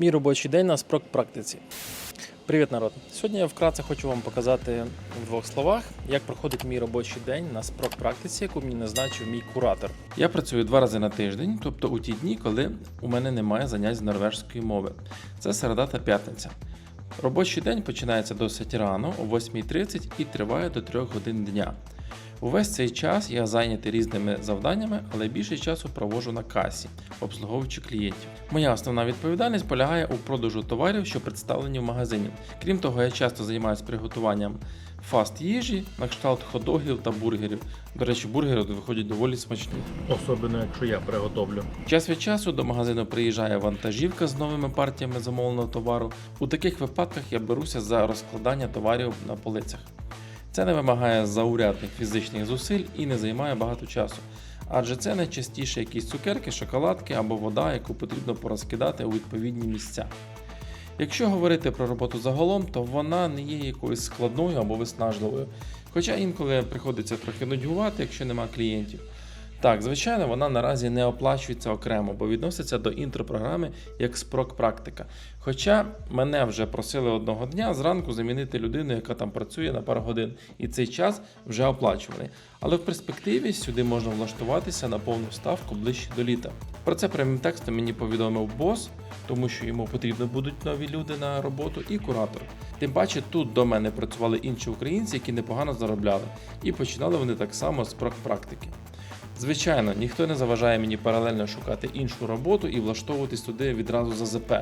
Мій робочий день на спрок практиці. Привіт, народ! Сьогодні я вкратце хочу вам показати в двох словах, як проходить мій робочий день на спрок практиці, яку мені назначив мій куратор. Я працюю два рази на тиждень, тобто у ті дні, коли у мене немає занять з норвежської мови. Це середа та п'ятниця. Робочий день починається досить рано, о 8.30 і триває до 3 годин дня. Увесь цей час я зайнятий різними завданнями, але більше часу проводжу на касі, обслуговуючи клієнтів. Моя основна відповідальність полягає у продажу товарів, що представлені в магазині. Крім того, я часто займаюся приготуванням фаст їжі, на кшталт ходогів та бургерів. До речі, бургери виходять доволі смачні. Особливо, якщо я приготовлю. Час від часу до магазину приїжджає вантажівка з новими партіями замовленого товару. У таких випадках я беруся за розкладання товарів на полицях. Це не вимагає заурядних фізичних зусиль і не займає багато часу, адже це найчастіше якісь цукерки, шоколадки або вода, яку потрібно порозкидати у відповідні місця. Якщо говорити про роботу загалом, то вона не є якоюсь складною або виснажливою, хоча інколи приходиться трохи нудьгувати, якщо нема клієнтів. Так, звичайно, вона наразі не оплачується окремо, бо відноситься до інтропрограми як спрок практика. Хоча мене вже просили одного дня зранку замінити людину, яка там працює на пару годин, і цей час вже оплачуваний. Але в перспективі сюди можна влаштуватися на повну ставку ближче до літа. Про це прямим текстом мені повідомив бос, тому що йому потрібно будуть нові люди на роботу, і куратор. Тим паче тут до мене працювали інші українці, які непогано заробляли, і починали вони так само з прок практики. Звичайно, ніхто не заважає мені паралельно шукати іншу роботу і влаштовуватись туди відразу за ЗП.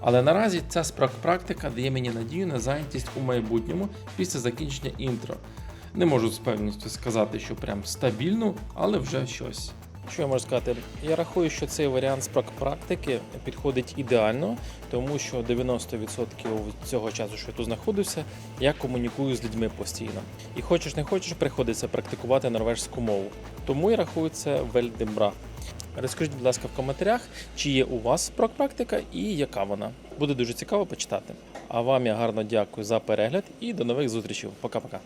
Але наразі ця практика дає мені надію на зайнятість у майбутньому після закінчення інтро. Не можу з певністю сказати, що прям стабільно, але вже щось. Що я можу сказати? Я рахую, що цей варіант практики підходить ідеально, тому що 90% цього часу, що я тут знаходився, я комунікую з людьми постійно. І хочеш не хочеш, приходиться практикувати норвежську мову. Тому я рахую це вельдембра. Розкажіть, будь ласка, в коментарях, чи є у вас практика і яка вона. Буде дуже цікаво почитати. А вам я гарно дякую за перегляд і до нових зустрічей. Пока-пока.